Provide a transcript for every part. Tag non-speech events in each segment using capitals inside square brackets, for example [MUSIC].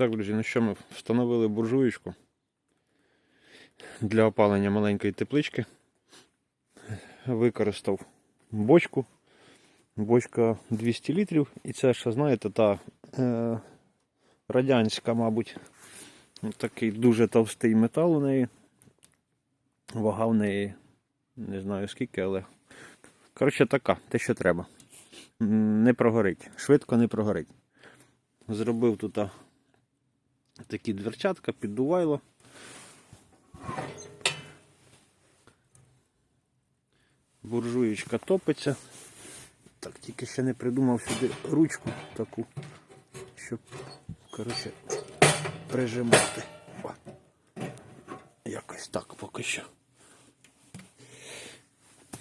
Так, друзі, ну що ми встановили буржуєчку для опалення маленької теплички. Використав бочку. Бочка 200 літрів. І це ще, знаєте, та е, радянська, мабуть, такий дуже товстий метал у неї. Вага в неї не знаю скільки, але. Коротше, така, те, що треба. Не прогорить. Швидко не прогорить. Зробив тут такі дверчатка, піддувайло. Буржуєчка топиться. Так, тільки ще не придумав сюди ручку таку, щоб коротше, прижимати. О. Якось так поки що.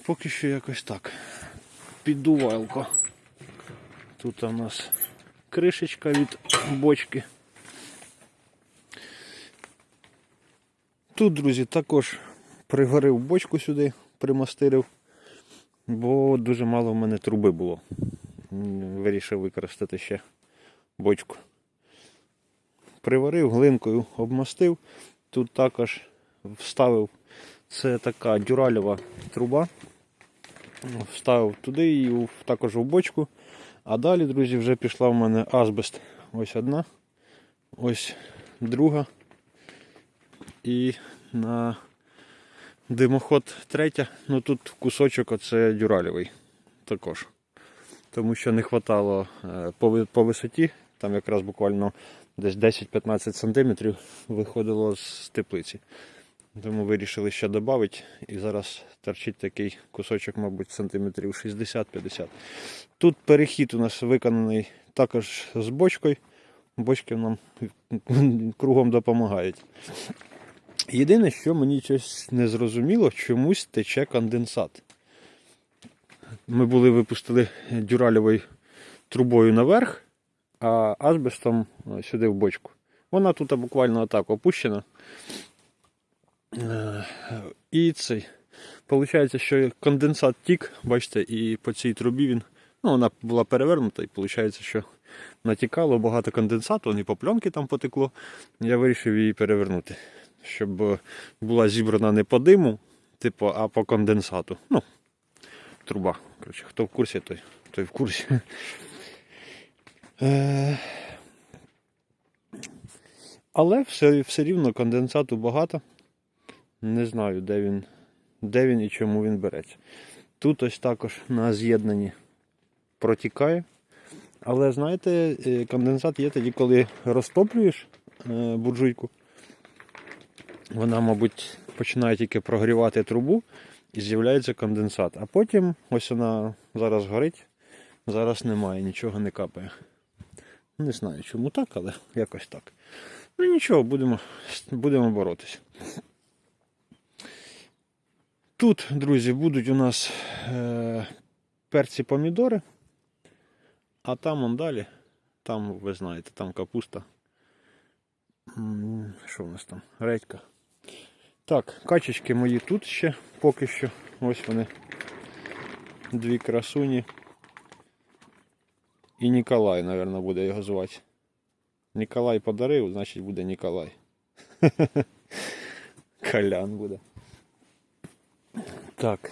Поки що якось так. Піддувайлко. Тут у нас кришечка від бочки. Тут, друзі, також пригорив бочку сюди, примастирив, бо дуже мало в мене труби було. Вирішив використати ще бочку. Приварив глинкою, обмастив. Тут також вставив це така дюральова труба. Вставив туди і також в бочку. А далі, друзі, вже пішла в мене азбест. Ось одна, ось друга. І на димоход третя. Ну тут кусочок оце дюралєвий також. Тому що не вистачало по, по висоті, там якраз буквально десь 10-15 см виходило з теплиці. Тому вирішили ще додати. І зараз торчить такий кусочок, мабуть, сантиметрів 60-50. Тут перехід у нас виконаний також з бочкою. Бочки нам кругом допомагають. Єдине, що мені щось не зрозуміло, чомусь тече конденсат. Ми були випустили дюральовою трубою наверх, а азбестом е, сюди в бочку. Вона тут буквально отак опущена. Е, І цей. Получається, що конденсат тік, бачите, і по цій трубі він. Ну, вона була перевернута, і виходить, що натікало багато конденсату, і по пленки там потекло. Я вирішив її перевернути, щоб е, була зібрана не по диму, типу, а по конденсату. Ну, труба. Коротше, хто в курсі, той, той в курсі. Е, Але все, все рівно конденсату багато. Не знаю, де він, де він і чому він береться. Тут ось також на з'єднанні протікає. Але знаєте, е, конденсат є тоді, коли розтоплюєш буржуйку. Вона, мабуть, починає тільки прогрівати трубу і з'являється конденсат. А потім ось вона зараз горить, зараз немає, нічого не капає. Не знаю, чому так, але якось так. Ну нічого, будемо, будемо боротися. Тут, друзі, будуть у нас е, перці помідори, а там он далі, там, ви знаєте, там капуста. Що в нас там? Редька. Так, качечки мої тут ще поки що. Ось вони. Дві красуні. І Ніколай, мабуть, буде його звати. Ніколай подарив, значить буде Ніколай. [LAUGHS] Колян буде. Так.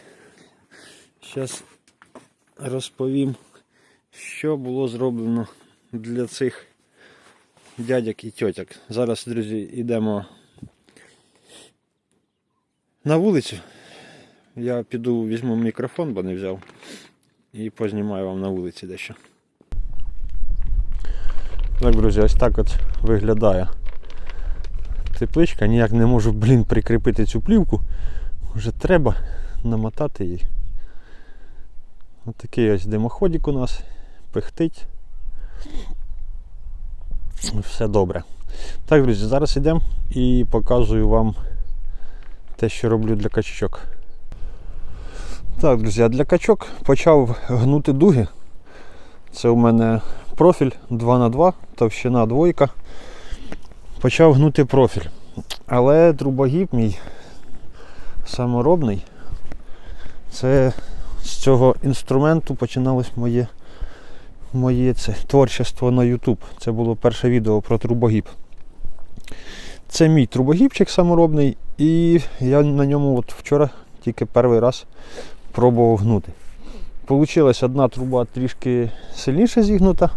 Зараз розповім, що було зроблено для цих дядьок і тьотяк. Зараз, друзі, йдемо на вулицю. Я піду візьму мікрофон, бо не взяв. І познімаю вам на вулиці дещо. Так, друзі, ось так от виглядає тепличка. Ніяк не можу, блін, прикріпити цю плівку. Вже треба намотати її. Ось такий ось димоходик у нас. Пихтить. Все добре. Так, друзі, зараз йдемо і показую вам те, що роблю для качок. Так, друзі, а для качок почав гнути дуги. Це у мене профіль 2х2, товщина двойка. Почав гнути профіль. Але трубогіб мій саморобний. Це з цього інструменту починалось моє моє це творчество на YouTube. Це було перше відео про трубогіб. Це мій трубогібчик саморобний, і я на ньому от вчора тільки перший раз пробував гнути. Получилась одна труба трішки сильніше зігнута,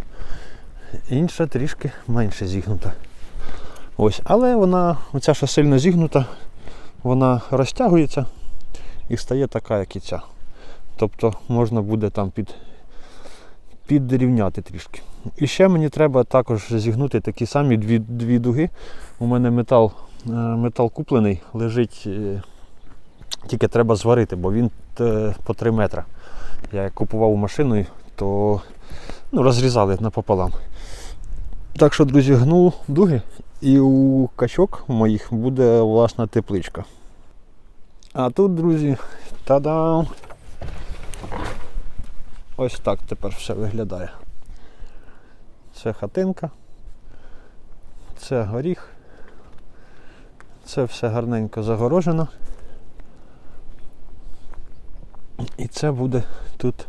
інша трішки менше зігнута. Ось, але вона, оця що сильно зігнута, вона розтягується і стає така, як і ця. Тобто можна буде там під, підрівняти трішки. І ще мені треба також зігнути такі самі дві, дві дуги. У мене метал, метал куплений, лежить, е, тільки треба зварити, бо він е, по 3 метри. Я як купував машину, то ну, розрізали напополам. Так що, друзі, гну дуги і у качок моїх буде власна тепличка. А тут, друзі, та-дам! Ось так тепер все виглядає. Це хатинка, це горіх, це все гарненько загорожено. І це буде тут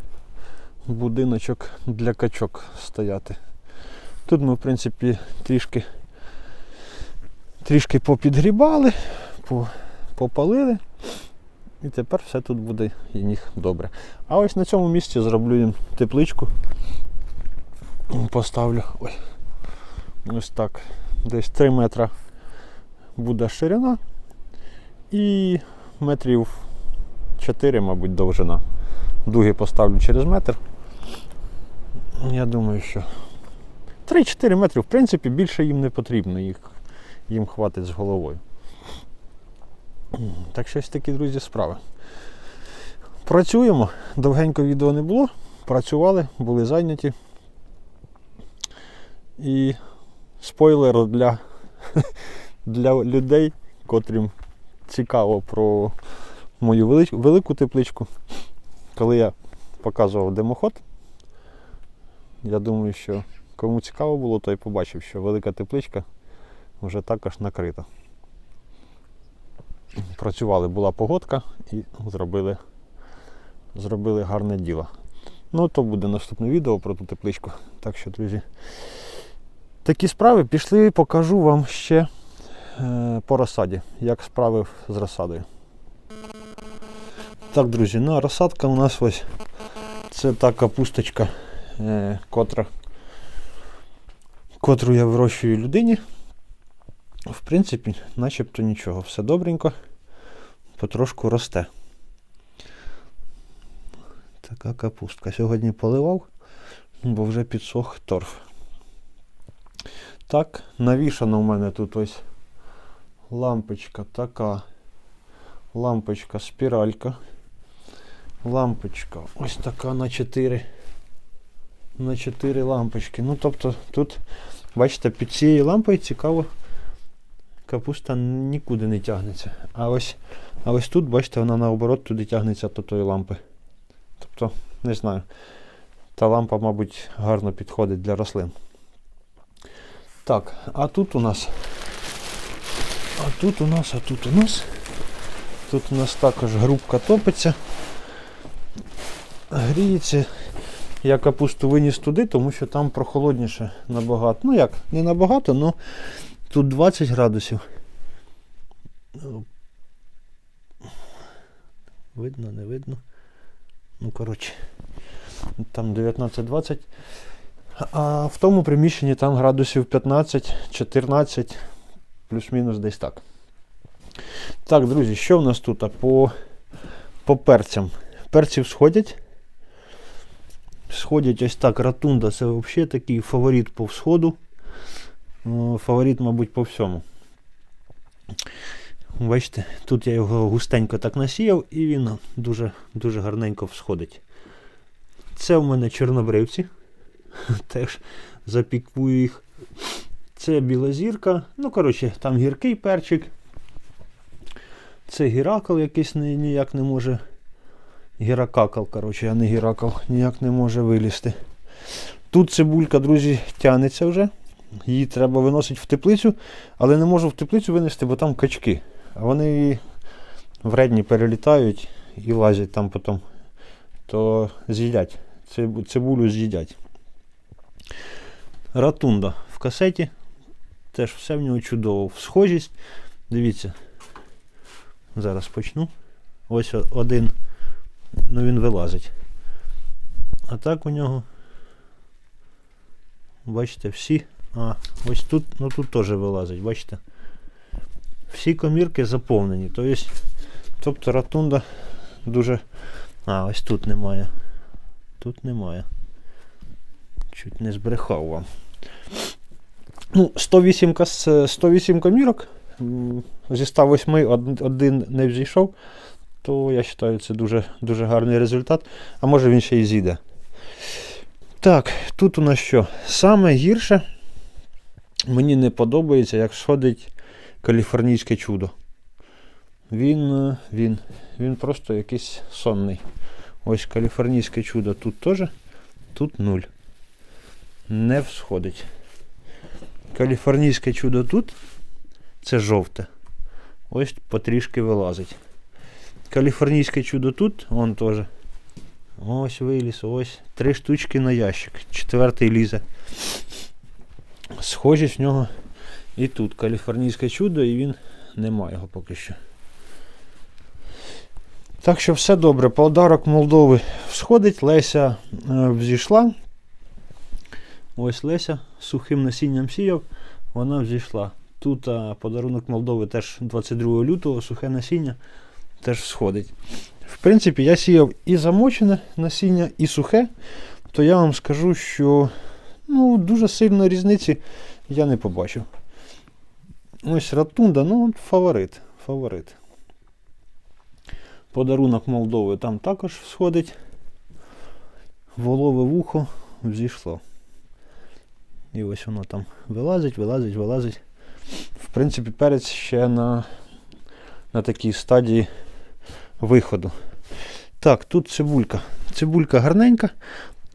будиночок для качок стояти. Тут ми, в принципі, трішки, трішки попідгрібали, попалили. І тепер все тут буде і них добре. А ось на цьому місці зроблю їм тепличку. Поставлю. Ой. Ось так. Десь 3 метра буде ширина і метрів 4, мабуть, довжина. Дуги поставлю через метр. Я думаю, що 3-4 метри, в принципі, більше їм не потрібно, їх, їм хватить з головою. Так що ось такі, друзі, справи. Працюємо. Довгенько відео не було. Працювали, були зайняті. І спойлер для, для людей, котрим цікаво про мою велику тепличку. Коли я показував димоход, я думаю, що кому цікаво було, той побачив, що велика тепличка вже також накрита. Працювали, була погодка і зробили, зробили гарне діло. Ну, то буде наступне відео про ту тепличку. Так що, друзі, такі справи пішли, покажу вам ще по розсаді, як справи з розсадою. Так, друзі, ну а розсадка у нас ось це та капусточка, е, котра, котру я вирощую людині. В принципі, начебто нічого, все добренько, потрошку росте. Така капустка. Сьогодні поливав, бо вже підсох торф. Так, навішана у мене тут ось лампочка така. Лампочка спіралька. Лампочка ось така на 4. На 4 лампочки. Ну, тобто тут, бачите, під цією лампою цікаво, капуста нікуди не тягнеться. А ось, а ось тут, бачите, вона наоборот туди тягнеться до тої лампи. Тобто, не знаю. Та лампа, мабуть, гарно підходить для рослин. Так, а тут у нас. А тут у нас, а тут у нас. Тут у нас також грубка топиться. Гріється. Я капусту виніс туди, тому що там прохолодніше набагато. Ну як, не набагато, але тут 20 градусів. Видно, не видно. Ну, коротше, там 19-20. А в тому приміщенні там градусів 15-14, плюс-мінус десь так. Так, друзі, що в нас тут а, по, по перцям? Перців сходять. Сходять ось так. Ратунда це взагалі такий фаворит по всходу. Фаворит, мабуть, по всьому. Бачите, тут я його густенько так насіяв і він дуже дуже гарненько всходить. Це в мене чорнобривці. [LAUGHS] Теж запікую їх. Це біла зірка. Ну, коротше, там гіркий перчик. Це гіракл якийсь ні- ніяк не може. Гіракакал, коротше, а не гіракл, ніяк не може вилізти. Тут цибулька, друзі, тянеться вже. Її треба виносити в теплицю, але не можу в теплицю винести, бо там качки. А вони вредні перелітають і лазять там потім. То з'їдять. Цибулю з'їдять. Ратунда в касеті. Теж все в нього чудово. Схожість. Дивіться. Зараз почну. Ось один. Ну він вилазить. А так у нього. Бачите, всі. А, ось тут, ну тут теж вилазить, бачите? Всі комірки заповнені. Тобто, ратунда дуже. А, ось тут немає. Тут немає. Чуть не збрехав вам. Ну, 108, кас... 108 комірок. Зі 108 один не взійшов, то я вважаю, це дуже, дуже гарний результат. А може він ще й зійде. Так, тут у нас що? Саме гірше мені не подобається, як сходить каліфорнійське чудо. Він, е, він, він просто якийсь сонний. Ось каліфорнійське чудо тут теж, тут нуль. Не всходить. Каліфорнійське чудо тут це жовте. Ось потрішки вилазить. Каліфорнійське чудо тут, вон теж. Ось виліз, ось. Три штучки на ящик. Четвертий лізе. Схожість в нього і тут. Каліфорнійське чудо, і він немає його поки що. Так що все добре. Подарок Молдови всходить. Леся е, взійшла. Ось Леся з сухим насінням сіяв, вона взійшла. Тут а, подарунок Молдови теж 22 лютого, сухе насіння теж сходить. В принципі, я сіяв і замочене насіння, і сухе, то я вам скажу, що ну, дуже сильної різниці я не побачив. Ось ратунда, ну, фаворит. фаворит. Подарунок Молдови там також сходить. Волове вухо взійшло. І ось воно там вилазить, вилазить, вилазить. В принципі, перець ще на, на такій стадії виходу. Так, тут цибулька. Цибулька гарненька,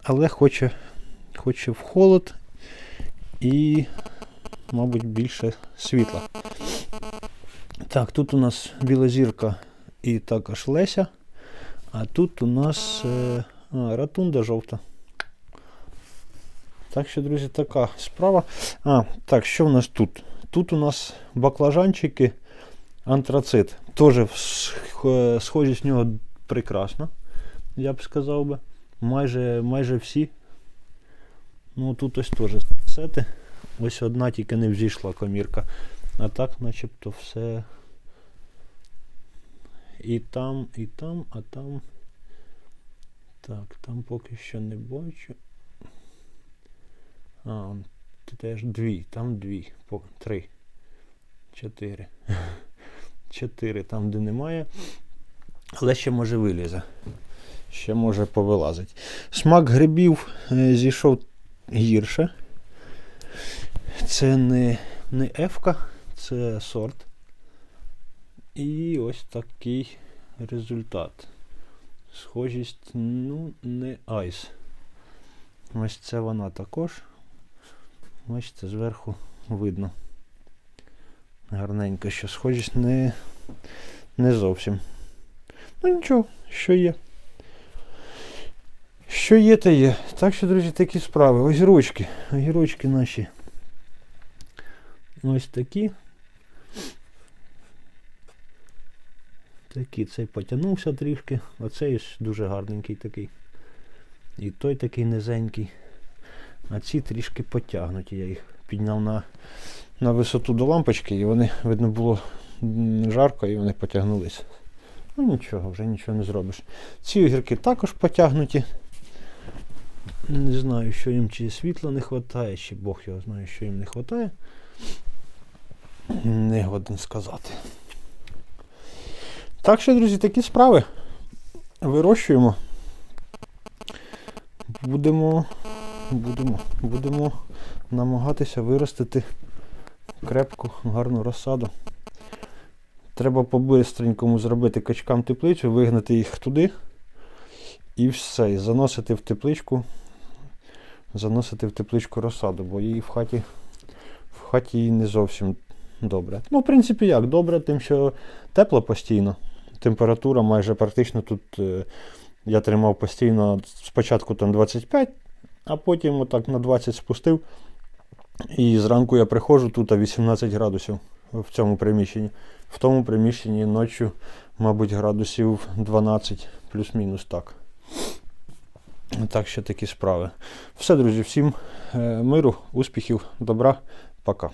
але хоче, хоче в холод і, мабуть, більше світла. Так, тут у нас біла зірка і також Леся. А тут у нас е, ратунда жовта. Так що, друзі, така справа. А, так, що в нас тут? Тут у нас баклажанчики, антрацит. Теж сх- схожість нього прекрасна, я б сказав би. Майже, майже всі. Ну тут ось теж сети. Ось одна тільки не взійшла комірка. А так начебто все. І там, і там, а там. Так, там поки що не бачу. А, теж дві, там дві, по, три, чотири. [LAUGHS] Чотири там, де немає. Але ще може вилізе. Ще може повилазить. Смак грибів е, зійшов гірше. Це не, не ефка, це сорт. І ось такий результат. Схожість, ну, не айс. Ось це вона також. Бачите, зверху видно. Гарненько, що схожість не, не зовсім. Ну нічого, що є. Що є, те є. Так що, друзі, такі справи. Ось Огірочки. Огірочки наші. Ось такі. Такий цей потягнувся трішки. Оцей дуже гарненький такий. І той такий низенький. А ці трішки потягнуті. Я їх підняв на, на висоту до лампочки і вони, видно, було жарко і вони потягнулися. Ну нічого, вже нічого не зробиш. Ці огірки також потягнуті. Не знаю, що їм чи світла не вистачає, чи Бог його знає, що їм не вистачає. Не годен сказати. Так що, друзі, такі справи. Вирощуємо. Будемо, будемо, будемо намагатися виростити крепку, гарну розсаду. Треба по-бистренькому зробити качкам теплицю, вигнати їх туди і все. І заносити в тепличку. Заносити в тепличку розсаду, бо її в хаті в хаті їй не зовсім добре. Ну, в принципі, як? Добре, тим, що тепло постійно. Температура майже практично тут е, я тримав постійно спочатку там 25, А потім отак на 20 спустив. І зранку я приходжу, тут 18 градусів в цьому приміщенні. В тому приміщенні ночі, мабуть, градусів 12 плюс-мінус так. Так що такі справи. Все, друзі, всім е, миру, успіхів, добра, пока.